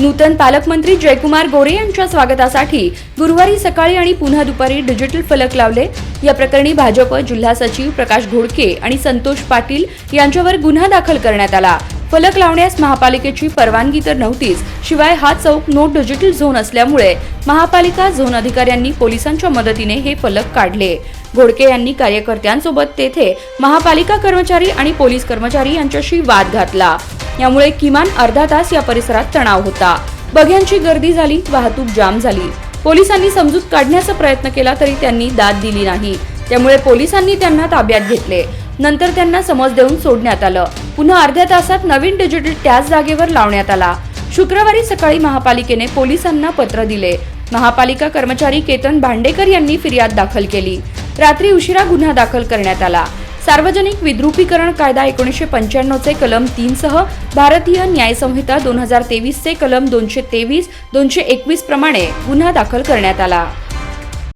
नूतन पालकमंत्री जयकुमार गोरे यांच्या स्वागतासाठी गुरुवारी सकाळी आणि पुन्हा दुपारी डिजिटल फलक लावले. या प्रकरणी भाजप जिल्हा सचिव प्रकाश घोडके आणि संतोष पाटील यांच्यावर गुन्हा दाखल करण्यात आला. फलक लावण्यास महापालिकेची परवानगी तर नव्हतीच शिवाय हा चौक नो डिजिटल झोन असल्यामुळे महापालिका झोन अधिकाऱ्यांनी पोलिसांच्या मदतीने हे फलक काढले. घोडके यांनी कार्यकर्त्यांसोबत तेथे महापालिका कर्मचारी आणि पोलीस कर्मचारी यांच्याशी वाद घातला. यामुळे किमान अर्धा तास या परिसरात तणाव होता. बघ्यांची गर्दी झाली वाहतूक जाम झाली. पोलिसांनी समजूत काढण्याचा प्रयत्न केला तरी त्यांनी दाद दिली नाही. त्यामुळे पोलिसांनी त्यांना ताब्यात घेतले. नंतर त्यांना समज देऊन सोडण्यात आलं. पुन्हा अर्ध्या तासात नवीन डिजिटल त्याच जागेवर लावण्यात आला. शुक्रवारी सकाळी महापालिकेने पोलिसांना पत्र दिले. महापालिका कर्मचारी केतन भांडेकर यांनी फिर्याद दाखल केली. रात्री उशिरा गुन्हा दाखल करण्यात आला. सार्वजनिक विद्रुपीकरण कायदा एकोणीसशे पंच्याण्णवचे कलम तीनसह भारतीय न्यायसंहिता दोन हजार तेवीसचे कलम दोनशे तेवीस दोनशे एकवीस प्रमाणे गुन्हा दाखल करण्यात आला.